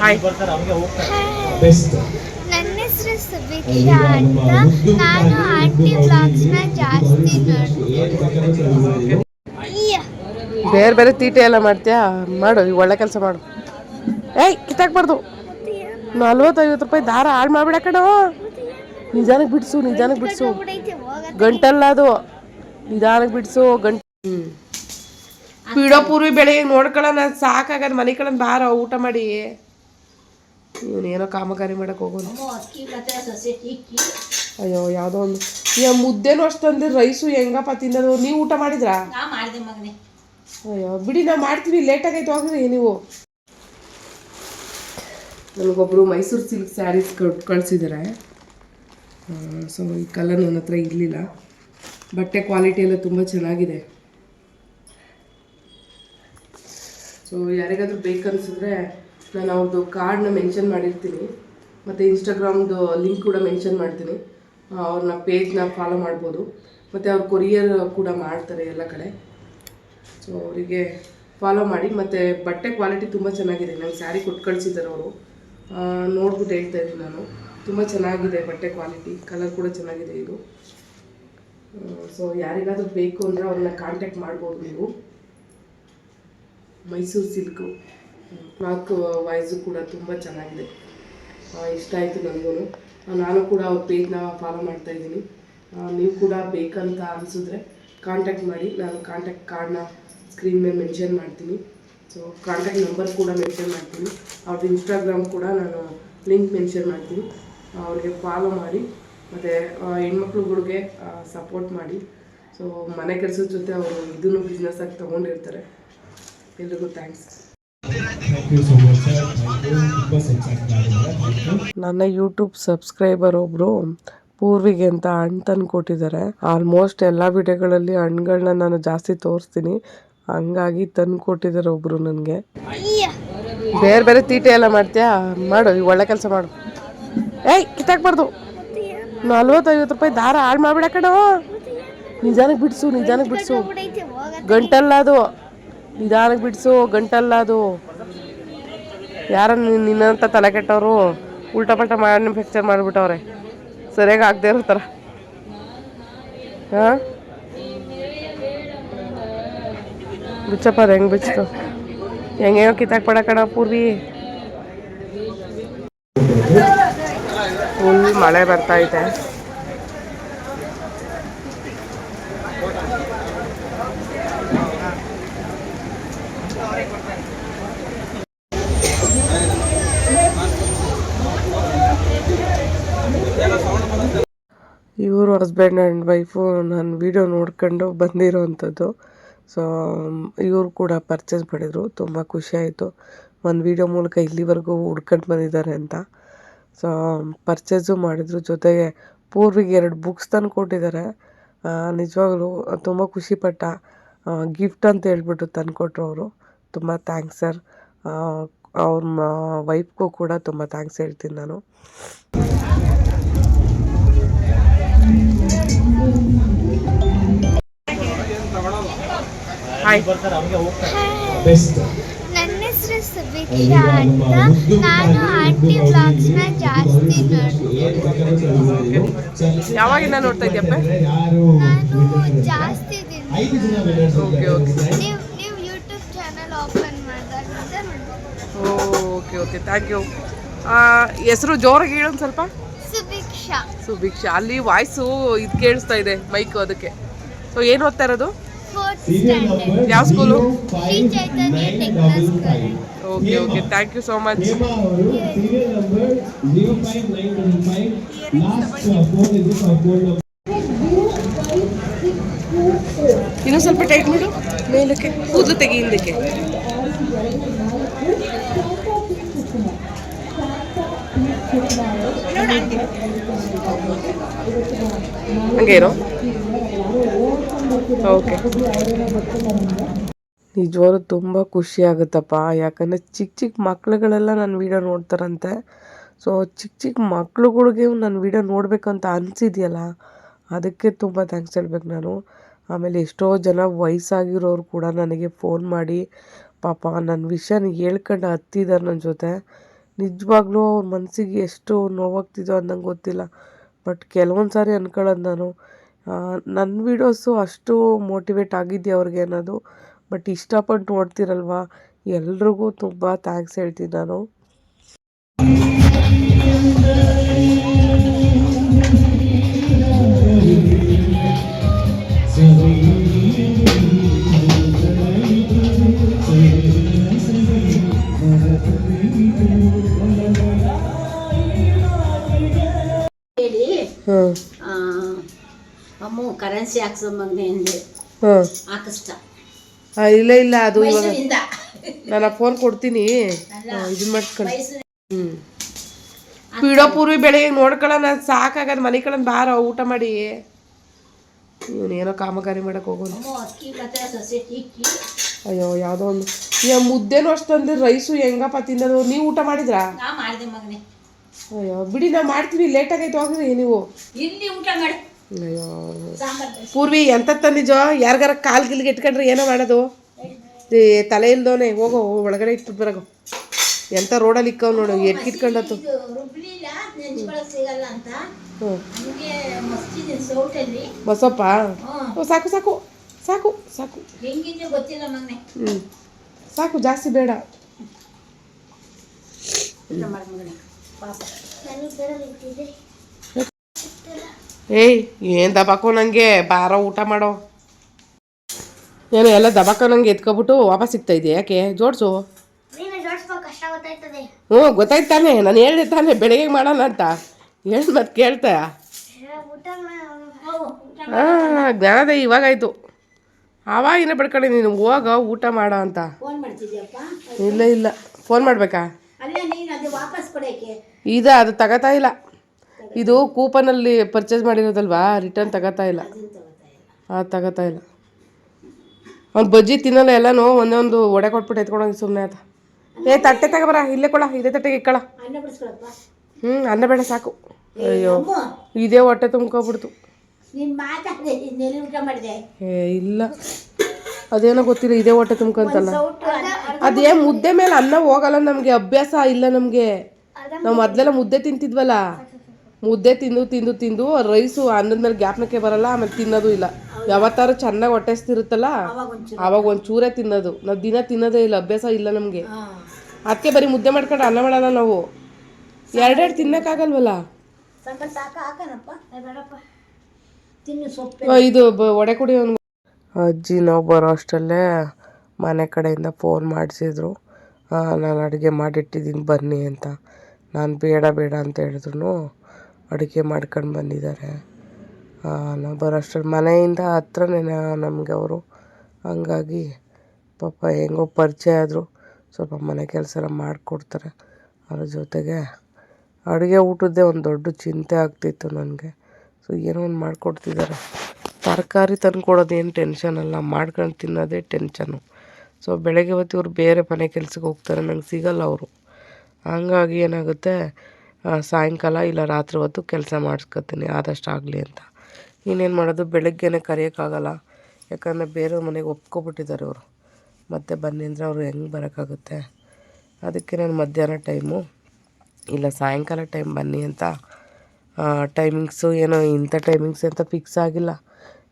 Hi. Best. ನನ್ನ ಹೆಸರು ಸುಭಿಕ್ಷಾ ಅಂತ. ನಾನು ಆಂಟಿ ಬ್ಲಾಗ್ಸ್ನ ಜಾಸ್ತಿ ಬೇರೆ ಬೇರೆ ತೀಟೆ ಎಲ್ಲ ಮಾಡ್ತೀಯಾ? ಮಾಡು ಈಗ ಒಳ್ಳೆ ಕೆಲಸ ಮಾಡು. ಏಯ್ ಕಿತ್ತಾಕ್ಬಾರ್ದು. ನಲ್ವತ್ತೈವತ್ತು ರೂಪಾಯಿ ದಾರ ಹಾಳು ಮಾಡ್ಬಿಡ ಕಣೋ. ನಿಜಾನಕ್ಕೆ ಬಿಡಿಸು ನಿಜಾನಕ್ಕೆ ಬಿಡಿಸು. ಗಂಟಲ್ಲ ಅದು. ನಿಧಾನಕ್ಕೆ ಬಿಡಿಸು ಗಂಟೆ ಹ್ಞೂ ಬಿಡೋ ಪೂರ್ವಿ ಬೆಳೆ ನೋಡ್ಕೊಳ್ಳೋಣ ಸಾಕಾಗದ ಮನೆ ಕಡೆ ಬಾರ ಊಟ ಮಾಡಿ. ಇವನೇನೋ ಕಾಮಗಾರಿ ಮಾಡಕ್ಕೆ ಹೋಗೋಣ ಅಯ್ಯೋ ಯಾವುದೋ ಒಂದು. ಈಗ ಮುದ್ದೆನೂ ಅಷ್ಟೊಂದು ರೈಸು ಹೆಂಗಪ್ಪ ತಿನ್ನೋದು? ನೀವು ಊಟ ಮಾಡಿದ್ರಾ? ಅಯ್ಯೋ ಬಿಡಿ ನಾವು ಮಾಡ್ತೀವಿ ಲೇಟಾಗೈತೆ ಹೋಗ್ರಿ ನೀವು. ನನಗೊಬ್ಬರು ಮೈಸೂರು ಸಿಲ್ಕ್ ಸ್ಯಾರೀಸ್ ಕಟ್ ಕಳಿಸಿದ್ದಾರೆ ಸೊ ಈ ಕಲರ್ ನನ್ನ ಹತ್ರ ಇರಲಿಲ್ಲ. ಬಟ್ಟೆ ಕ್ವಾಲಿಟಿ ಎಲ್ಲ ತುಂಬ ಚೆನ್ನಾಗಿದೆ. ಸೊ ಯಾರಿಗಾದರೂ ಬೇಕನ್ಸಿದ್ರೆ ನಾನು ಅವ್ರದ್ದು ಕಾರ್ಡ್ನ ಮೆನ್ಷನ್ ಮಾಡಿರ್ತೀನಿ. ಮತ್ತು ಇನ್ಸ್ಟಾಗ್ರಾಮ್ದು ಲಿಂಕ್ ಕೂಡ ಮೆನ್ಷನ್ ಮಾಡ್ತೀನಿ. ಅವ್ರನ್ನ ಪೇಜ್ನ ಫಾಲೋ ಮಾಡ್ಬೋದು. ಮತ್ತು ಅವ್ರು ಕೊರಿಯರ್ ಕೂಡ ಮಾಡ್ತಾರೆ ಎಲ್ಲ ಕಡೆ. ಸೊ ಅವರಿಗೆ ಫಾಲೋ ಮಾಡಿ. ಮತ್ತು ಬಟ್ಟೆ ಕ್ವಾಲಿಟಿ ತುಂಬ ಚೆನ್ನಾಗಿದೆ. ನಂಗೆ ಸ್ಯಾರಿ ಕೊಟ್ಟು ಕಳಿಸಿದ್ದಾರೆ ಅವರು. ನೋಡ್ಬಿಟ್ಟು ಹೇಳ್ತಾ ಇದ್ದೀನಿ ನಾನು. ತುಂಬ ಚೆನ್ನಾಗಿದೆ ಬಟ್ಟೆ ಕ್ವಾಲಿಟಿ ಕಲರ್ ಕೂಡ ಚೆನ್ನಾಗಿದೆ ಇದು. ಸೊ ಯಾರಿಗಾದರೂ ಬೇಕು ಅಂದರೆ ಅವ್ರನ್ನ ಕಾಂಟ್ಯಾಕ್ಟ್ ಮಾಡ್ಬೋದು ನೀವು. ಮೈಸೂರು ಸಿಲ್ಕು ಕ್ಲಾತ್ ವೈಸು ಕೂಡ ತುಂಬ ಚೆನ್ನಾಗಿದೆ. ಇಷ್ಟ ಆಯಿತು ನನಗೂ ನಾನು ಕೂಡ ಅವ್ರ ಪೇಜ್ನ ಫಾಲೋ ಮಾಡ್ತಾ ಇದ್ದೀನಿ. ನೀವು ಕೂಡ ಬೇಕಂತ ಅನಿಸಿದ್ರೆ ಕಾಂಟ್ಯಾಕ್ಟ್ ಮಾಡಿ. ನಾನು ಕಾಂಟ್ಯಾಕ್ಟ್ ಕಾರ್ಡ್ನ ಸ್ಕ್ರೀನ್ ಮೇಲೆ ಮೆನ್ಷನ್ ಮಾಡ್ತೀನಿ. ಸೊ ಕಾಂಟ್ಯಾಕ್ಟ್ ನಂಬರ್ ಕೂಡ ಮೆನ್ಷನ್ ಮಾಡ್ತೀನಿ. ಅವ್ರದ್ದು ಇನ್ಸ್ಟಾಗ್ರಾಮ್ ಕೂಡ ನಾನು ಲಿಂಕ್ ಮೆನ್ಷನ್ ಮಾಡ್ತೀನಿ. ಅವ್ರಿಗೆ ಫಾಲೋ ಮಾಡಿ. ಮತ್ತು ಹೆಣ್ಮಕ್ಳುಗಳಿಗೆ ಸಪೋರ್ಟ್ ಮಾಡಿ. ಸೊ ಮನೆ ಕೆಲಸದ ಜೊತೆ ಅವರು ಇದನ್ನು ಬಿಸ್ನೆಸ್ಸಾಗಿ ತೊಗೊಂಡಿರ್ತಾರೆ. ಎಲ್ರಿಗೂ thanks thank you so much sir thank you ತುಂಬ ಸೆನ್ಸಾಗಿ ಮಾಡಿದ್ದಾರೆ ಥ್ಯಾಂಕ್ ಯು ನನ್ನ ಯೂಟ್ಯೂಬ್ ಸಬ್ಸ್ಕ್ರೈಬರ್ ಒಬ್ರು ಪೂರ್ವಿಗೆ ಅಂತ ಹಣ್ಣು ತಂದು ಕೊಟ್ಟಿದ್ದಾರೆ. ಆಲ್ಮೋಸ್ಟ್ ಎಲ್ಲ ವಿಡಿಯೋಗಳಲ್ಲಿ ಹಣ್ಣುಗಳನ್ನ ನಾನು ಜಾಸ್ತಿ ತೋರಿಸ್ತೀನಿ. ಹಂಗಾಗಿ ತಂದು ಕೊಟ್ಟಿದ್ದಾರೆ ಒಬ್ರು ನನಗೆ. ಬೇರೆ ಬೇರೆ ತೀಟೆ ಎಲ್ಲ ಮಾಡ್ತೀಯಾ? ಮಾಡು ಈಗ ಒಳ್ಳೆ ಕೆಲಸ ಮಾಡು. ಏಯ್ ಕಿತ್ತಾಕ್ಬಾರ್ದು. ನಲ್ವತ್ತೈವತ್ತು ರೂಪಾಯಿ ದಾರ ಹಾಳು ಮಾಡ್ಬಿಡ ಕಣೋ. ನಿಜಾನಕ್ಕೆ ಬಿಡಿಸು ನಿಜಾನಕ್ಕೆ ಬಿಡಿಸು. ಗಂಟಲ್ಲ ಅದು. ನಿಧಾನಕ್ಕೆ ಬಿಡಿಸು, ಗಂಟಲ್ಲ ಅದು. ಯಾರ ನಿನ್ನಂತ ತಲೆ ಕೆಟ್ಟವರು ಉಲ್ಟಾ ಪಲ್ಟಾ ಮ್ಯಾನುಫ್ಯಾಕ್ಚರ್ ಮಾಡಿಬಿಟ್ಟವ್ರೆ. ಸರಿಯಾಗಿ ಆಗದೆ ಇರೋ ಥರ ಹಾಂ? ಬಿಚ್ಚಪ್ಪ, ಅದು ಹೆಂಗೆ ಹೆಂಗೇನೋ ಕಿತಾಕ್ ಕಿತ್ತಾಕ್ಬೇಡ ಕಣ ಪೂರ್ವಿ. ಫುಲ್ ಮಳೆ ಬರ್ತಾ ಐತೆ ಇವರು ಹಸ್ಬೆಂಡ್ ಆ್ಯಂಡ್ ವೈಫು ನನ್ನ ವಿಡಿಯೋ ನೋಡ್ಕೊಂಡು ಬಂದಿರೋವಂಥದ್ದು ಸೊ ಇವರು ಕೂಡ ಪರ್ಚೇಸ್ ಮಾಡಿದರು. ತುಂಬ ಖುಷಿಯಾಯಿತು ಒಂದು ವಿಡಿಯೋ ಮೂಲಕ ಇಲ್ಲಿವರೆಗೂ ಹುಡ್ಕೊಂಡು ಬಂದಿದ್ದಾರೆ ಅಂತ. ಸೊ ಪರ್ಚೇಸು ಮಾಡಿದ್ರು. ಜೊತೆಗೆ ಪೂರ್ವಿಗೆ ಎರಡು ಬುಕ್ಸ್ ತಂದು ಕೊಟ್ಟಿದ್ದಾರೆ. ನಿಜವಾಗ್ಲೂ ತುಂಬ ಖುಷಿಪಟ್ಟ ಗಿಫ್ಟ್ ಅಂತ ಹೇಳ್ಬಿಟ್ಟು ತಂದುಕೊಟ್ರು ಅವರು. ತುಂಬ ಥ್ಯಾಂಕ್ಸ್ ಸರ್ ಅವ್ರ ವೈಫ್ಗೂ ಕೂಡ ತುಂಬ ಥ್ಯಾಂಕ್ಸ್ ಹೇಳ್ತೀನಿ ನಾನು. ಹಾಯ್ ಬೆಸ್ಟ್ ನನ್ನ ಹೆಸರು ಸುಭಿಕ್ಷಾ ಅಂತ. ನಾನು ಆಂಟಿ ವ್ಲಾಗ್ಸ್ನ ಜಾಸ್ತಿ ನೋಡ್ತೀನಿ. ಯಾವಾಗಿಂದ ನೋಡ್ತಾ ಇದ್ಯಪ್ಪ ಯಾರು ನಾನು ಜಾಸ್ತಿ ಓಕೆ ಓಕೆ ನೀವು ನೀವು ಯೂಟ್ಯೂಬ್ ಚಾನಲ್ ಓಪನ್ ಮಾಡಿದಾಗಿಂದ ಓಕೆ ಓಕೆ ಥ್ಯಾಂಕ್ ಯು ಹೆಸರು ಜೋರಾಗಿ ಹೇಳೋದು ಸ್ವಲ್ಪ. ಸುಭಿಕ್ಷಾ. ಸುಭಿಕ್ಷಾ. ಅಲ್ಲಿ ವಾಯ್ಸು ಇದು ಕೇಳಿಸ್ತಾ ಇದೆ ಮೈಕು ಅದಕ್ಕೆ. ಸೊ ಏನು ಓದ್ತಾ ಇರೋದು? ಫೋರ್ತ್ ಸೀರಿಯಲ್ ಸ್ಟ್ಯಾಂಡರ್ಡ್ ನಂಬರ್ ಯಾವ school? Shri Chaitanya nine techno double school five okay okay thank you so much Hema ಅವರು serial number zero five nine double five last phone ಇದು ಫೋನ್ ನಂಬರ್ ಇನ್ನೂ ಸ್ವಲ್ಪ tight ಮಾಡು ಮೇಲಕ್ಕೆ ಕೂದಲು ತೆಗಿ ಹಿಂದಕ್ಕೆ ಹಂಗೆ ಇರೋ ಓಕೆ. ನಿಜವಾಗ್ಲೂ ತುಂಬ ಖುಷಿ ಆಗುತ್ತಪ್ಪ. ಯಾಕಂದರೆ ಚಿಕ್ಕ ಚಿಕ್ಕ ಮಕ್ಳುಗಳೆಲ್ಲ ನನ್ನ ವೀಡಿಯೋ ನೋಡ್ತಾರಂತೆ. ಸೊ ಚಿಕ್ಕ ಚಿಕ್ಕ ಮಕ್ಳುಗಳ್ಗೆ ನನ್ನ ವೀಡಿಯೋ ನೋಡಬೇಕಂತ ಅನಿಸಿದೆಯಲ್ಲ, ಅದಕ್ಕೆ ತುಂಬ ಥ್ಯಾಂಕ್ಸ್ ಹೇಳ್ಬೇಕು ನಾನು. ಆಮೇಲೆ ಎಷ್ಟೋ ಜನ ವಯಸ್ಸಾಗಿರೋರು ಕೂಡ ನನಗೆ ಫೋನ್ ಮಾಡಿ, ಪಾಪ ನನ್ನ ವಿಷಯನ ಹೇಳ್ಕೊಂಡು ಹತ್ತಿದ್ದಾರೆ ನನ್ನ ಜೊತೆ. ನಿಜವಾಗ್ಲೂ ಅವ್ರ ಮನಸ್ಸಿಗೆ ಎಷ್ಟು ನೋವಾಗ್ತಿದೋ ಅನ್ನಂಗೆ ಗೊತ್ತಿಲ್ಲ. ಬಟ್ ಕೆಲವೊಂದು ಸಾರಿ ಅನ್ಕೊಳ್ಳೋದು ನಾನು. ನನ್ನ ವೀಡಿಯೋಸು ಅಷ್ಟು ಮೋಟಿವೇಟ್ ಆಗಿದ್ದೆ ಅವ್ರಿಗೆ ಅನ್ನೋದು, ಬಟ್ ಇಷ್ಟಪಟ್ಟು ನೋಡ್ತಿರಲ್ವ? ಎಲ್ರಿಗೂ ತುಂಬ ಥ್ಯಾಂಕ್ಸ್ ಹೇಳ್ತೀನಿ ನಾನು. ಅಮ್ಮು ಕರೆನ್ಸಿ ಹಾಕ್ಸೋ ಮಗನೆ ಅಂದೆ ಹಾಂ ಹಾಕಿಸ್ತ ಇಲ್ಲ ಇಲ್ಲ ಅದು ಇವಾಗ ಮೈಸೂರಿಂದ. ನಾನು ಫೋನ್ ಕೊಡ್ತೀನಿ. ಇದನ್ನ ಮಾಡ್ಕೊಂಡು ಮೈಸೂರು ಹ್ಞೂ ಬಿಡೋ ಪೂರ್ವಿ ಬೆಳಿಗ್ಗೆ ನೋಡ್ಕೊಳ್ಳೋಣ ಸಾಕಾಗದ ಮನೆ ಕಡೆ ಬಾರ ಊಟ ಮಾಡಿ. ಇವನೇನೋ ಕಾಮಗಾರಿ ಮಾಡಕ್ ಹೋಗೋನು. ಅಮ್ಮು ಅಕ್ಕಿ ಮತ್ತೆ ಸೊಸೈಟಿ ಇಕ್ಕಿ ಅಯ್ಯೋ ಯಾವುದೋ ಒಂದು. ಈಗ ಮುದ್ದೆನೂ ಅಷ್ಟೊಂದು ರೈಸು ಹೆಂಗಪ್ಪ ತಿನ್ನೋದು ನೀವು ಊಟ ಮಾಡಿದ್ರಾ? ನಾ ಮಾಡಿದೆ ಮಗನೆ. ಅಯ್ಯೋ ಬಿಡಿ ನಾವು ಮಾಡ್ತೀವಿ ಲೇಟಾಗೈತೆ ಹೋಗ್ರಿ ನೀವು. ಇಲ್ಲಿ ಊಟ ಮಾಡಿ. ಅಯ್ಯೋ. ಪೂರ್ವಿ ಎಂತ ತಂದಿಜೋ ಯಾರಿಗಾರ ಕಾಲು ಗಿಲ್ಗೆ ಇಟ್ಕೊಂಡ್ರೆ ಏನೋ ಮಾಡೋದು? ಏ, ತಲೆ ಇಲ್ದೋನೆ ಹೋಗೋ ಒಳಗಡೆ ಇಟ್ಟು ಬರಗೋ. ಎಂತ ರೋಡಲ್ಲಿ ಇಕ್ಕವ್ ನೋಡು ಮಸ್ತಿದೆ ಸೌಟಲ್ಲಿ. ಬಸಪ್ಪ ಓ, ಸಾಕು ಸಾಕು ಸಾಕು ಸಾಕು. ಹ್ಞೂ ಸಾಕು ಜಾಸ್ತಿ ಬೇಡ. ಪಾಪ. ಏಯ್ ಏನು ದಬಾಕೋ ನನಗೆ ಬಾರೋ ಊಟ ಮಾಡೋ. ಏನು ಎಲ್ಲ ದಬಾಕೋ ನಂಗೆ ಎತ್ಕೊಬಿಟ್ಟು ವಾಪಸ್ ಸಿಗ್ತಾ ಇದೆಯಾ ಯಾಕೆ? ಜೋಡಿಸು. ಹ್ಞೂ ಗೊತ್ತಾಯ್ತು ತಾನೆ ನಾನು ಹೇಳಿದೆ ತಾನೆ ಬೆಳಗ್ಗೆ ಮಾಡೋಣ ಅಂತ. ಹೇಳಿ ಮತ್ತೆ ಕೇಳ್ತಾ. ಹಾಂ ಜ್ಞಾನದ ಇವಾಗಾಯ್ತು. ಆವಾಗಿನ ಬಿಡ್ಕೊಳ್ಳಿ ನೀನು ಹೋಗ ಊಟ ಮಾಡೋ ಅಂತ. ಇಲ್ಲ ಇಲ್ಲ. ಫೋನ್ ಮಾಡಬೇಕಾ? ಇದು ಅದು ತಗೋತಾ ಇಲ್ಲ. ಇದು ಕೂಪನಲ್ಲಿ ಪರ್ಚೇಸ್ ಮಾಡಿರೋದಲ್ವಾ? ರಿಟರ್ನ್ ತಗೋತಾ ಇಲ್ಲ. ಹಾಂ ತಗೋತಾ ಇಲ್ಲ. ಅವ್ನು ಬಜ್ಜಿ ತಿನ್ನಲ್ಲ ಎಲ್ಲನೂ ಒಂದೊಂದು ಒಡೆ ಕೊಟ್ಬಿಟ್ಟು ಎತ್ಕೊಂಡೋಗಿ ಸುಮ್ಮನೆ ಆತ. ಏ ತಟ್ಟೆ ತಗೋಬರ ಇಲ್ಲೇ ಕೊಡ ಇದೇ ತಟ್ಟೆಗೆ ಇಕ್ಕಳ. ಹ್ಞೂ ಅನ್ನ ಬೇಡ ಸಾಕು. ಅಯ್ಯೋ ಇದೇ ಹೊಟ್ಟೆ ತುಂಬ್ಕೊಬಿಡ್ತು. ಏ ಇಲ್ಲ. ಅದೇನೋ ಗೊತ್ತಿಲ್ಲ ಇದೇ ಹೊಟ್ಟೆ ತುಂಬ್ಕೊಂತಲ್ಲ. ಅದೇ ಮುದ್ದೆ. ಮೇಲೆ ಅನ್ನ ಹೋಗಲ್ಲ ನಮಗೆ ಅಭ್ಯಾಸ ಇಲ್ಲ ನಮಗೆ. ನಾವು ಮೊದಲೆಲ್ಲ ಮುದ್ದೆ ತಿಂತಿದ್ವಲ್ಲ. ಮುದ್ದೆ ತಿಂದು ತಿಂದು ತಿಂದು ರೈಸು ಅನ್ನದ ಮೇಲೆ ಗ್ಯಾಪ್ನಕ್ಕೆ ಬರಲ್ಲ ಆಮೇಲೆ ತಿನ್ನೋದು ಇಲ್ಲ. ಯಾವತ್ತಾರು ಚೆನ್ನಾಗಿ ಹೊಟ್ಟೆ ಹಸ್ತಿರುತ್ತಲ್ಲ ಅವಾಗ ಒಂದು ಚೂರೇ ತಿನ್ನೋದು. ನಾವು ದಿನ ತಿನ್ನೋದೇ ಇಲ್ಲ ಅಭ್ಯಾಸ ಇಲ್ಲ ನಮಗೆ. ಅದಕ್ಕೆ ಬರೀ ಮುದ್ದೆ ಮಾಡ್ಕೊಂಡು ಅನ್ನ ಮಾಡಲ್ಲ ನಾವು. ಎರಡೆರಡು ತಿನ್ನಕ್ಕಾಗಲ್ವಲ್ಲ ಸ್ವಲ್ಪ ಸಾಕ ಹಾಕನಪ್ಪ. ಬೇಡಪ್ಪ. ತಿನ್ನು ಸೊಪ್ಪು. ಇದು ಬ- ಒಡೆ ಕುಡಿ ಅಜ್ಜಿ ನಾವು ಬರೋ ಅಷ್ಟಲ್ಲೇ ಮನೆ ಕಡೆಯಿಂದ ಫೋನ್ ಮಾಡಿಸಿದ್ರು. ನಾನು ಅಡುಗೆ ಮಾಡಿಟ್ಟಿದ್ದೀನಿ ಬನ್ನಿ ಅಂತ. ನಾನು ಬೇಡ ಬೇಡ ಅಂತ ಹೇಳಿದ್ರು. ಅಡುಗೆ ಮಾಡ್ಕೊಂಡು ಬಂದಿದ್ದಾರೆ. ನಾವು ಬರೋ ಅಷ್ಟರಲ್ಲಿ ಮನೆಯಿಂದ ಹತ್ರನೇ ನಮಗೆ ಅವರು. ಹಂಗಾಗಿ ಪಾಪ ಹೆಂಗೋ ಪರಿಚಯ ಆದರು. ಸ್ವಲ್ಪ ಮನೆ ಕೆಲಸ ಎಲ್ಲ ಮಾಡಿಕೊಡ್ತಾರೆ. ಅದ್ರ ಜೊತೆಗೆ ಅಡುಗೆ ಊಟದ್ದೇ ಒಂದು ದೊಡ್ಡ ಚಿಂತೆ ಆಗ್ತಿತ್ತು ನನಗೆ. ಸೊ, ಏನೋ ಒಂದು ಮಾಡಿಕೊಡ್ತಿದ್ದಾರೆ. ತರಕಾರಿ ತಂದು ಕೊಡೋದೇನು ಟೆನ್ಷನ್ ಅಲ್ಲ. ಮಾಡ್ಕೊಂಡು ತಿನ್ನೋದೇ ಟೆನ್ಷನು ಸೊ, ಬೆಳಗ್ಗೆ ಹೊತ್ತು ಇವರು ಬೇರೆ ಮನೆ ಕೆಲ್ಸಕ್ಕೆ ಹೋಗ್ತಾರೆ. ನಂಗೆ ಸಿಗಲ್ಲ ಅವರು. ಹಂಗಾಗಿ ಏನಾಗುತ್ತೆ ಸಾಯಂಕಾಲ ಇಲ್ಲ ರಾತ್ರಿ ಹೊತ್ತು ಕೆಲಸ ಮಾಡಿಸ್ಕೊತೀನಿ, ಆದಷ್ಟು ಆಗಲಿ ಅಂತ. ಇನ್ನೇನು ಮಾಡೋದು, ಬೆಳಗ್ಗೆನೇ ಕರೆಯೋಕ್ಕಾಗಲ್ಲ. ಯಾಕಂದರೆ ಬೇರೆ ಮನೆಗೆ ಒಪ್ಕೊಬಿಟ್ಟಿದ್ದಾರೆ ಅವರು. ಮತ್ತೆ ಬನ್ನಿ ಅಂದರೆ ಅವರು ಹೆಂಗೆ ಬರೋಕ್ಕಾಗುತ್ತೆ? ಅದಕ್ಕೆ ನಾನು ಮಧ್ಯಾಹ್ನ ಟೈಮು, ಇಲ್ಲ ಸಾಯಂಕಾಲ ಟೈಮ್ ಬನ್ನಿ ಅಂತ. ಟೈಮಿಂಗ್ಸು ಏನೋ ಇಂಥ ಟೈಮಿಂಗ್ಸ್ ಅಂತ ಫಿಕ್ಸ್ ಆಗಿಲ್ಲ.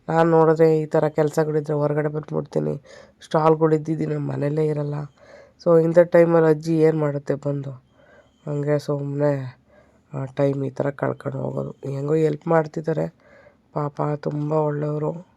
ನಾನು ನೋಡಿದ್ರೆ ಈ ಥರ ಕೆಲಸಗಳಿದ್ರೆ ಹೊರಗಡೆ ಬಂದುಬಿಡ್ತೀನಿ. ಸ್ಟಾಲ್ಗಳಿದ್ದಿದ್ದೀನಿ ನಮ್ಮ ಮನೇಲೇ ಇರಲ್ಲ. ಸೊ ಇಂಥ ಟೈಮಲ್ಲಿ ಅಜ್ಜಿ ಏನು ಮಾಡುತ್ತೆ ಬಂದು? ಹಂಗೆ ಸುಮ್ಮನೆ ಟೈಮ್ ಈ ಥರ ಕಳ್ಕೊಂಡು ಹೋಗೋದು. ಹೆಂಗೋ ಎಲ್ಪ್ ಮಾಡ್ತಿದ್ದಾರೆ ಪಾಪ ತುಂಬ ಒಳ್ಳೆಯವರು.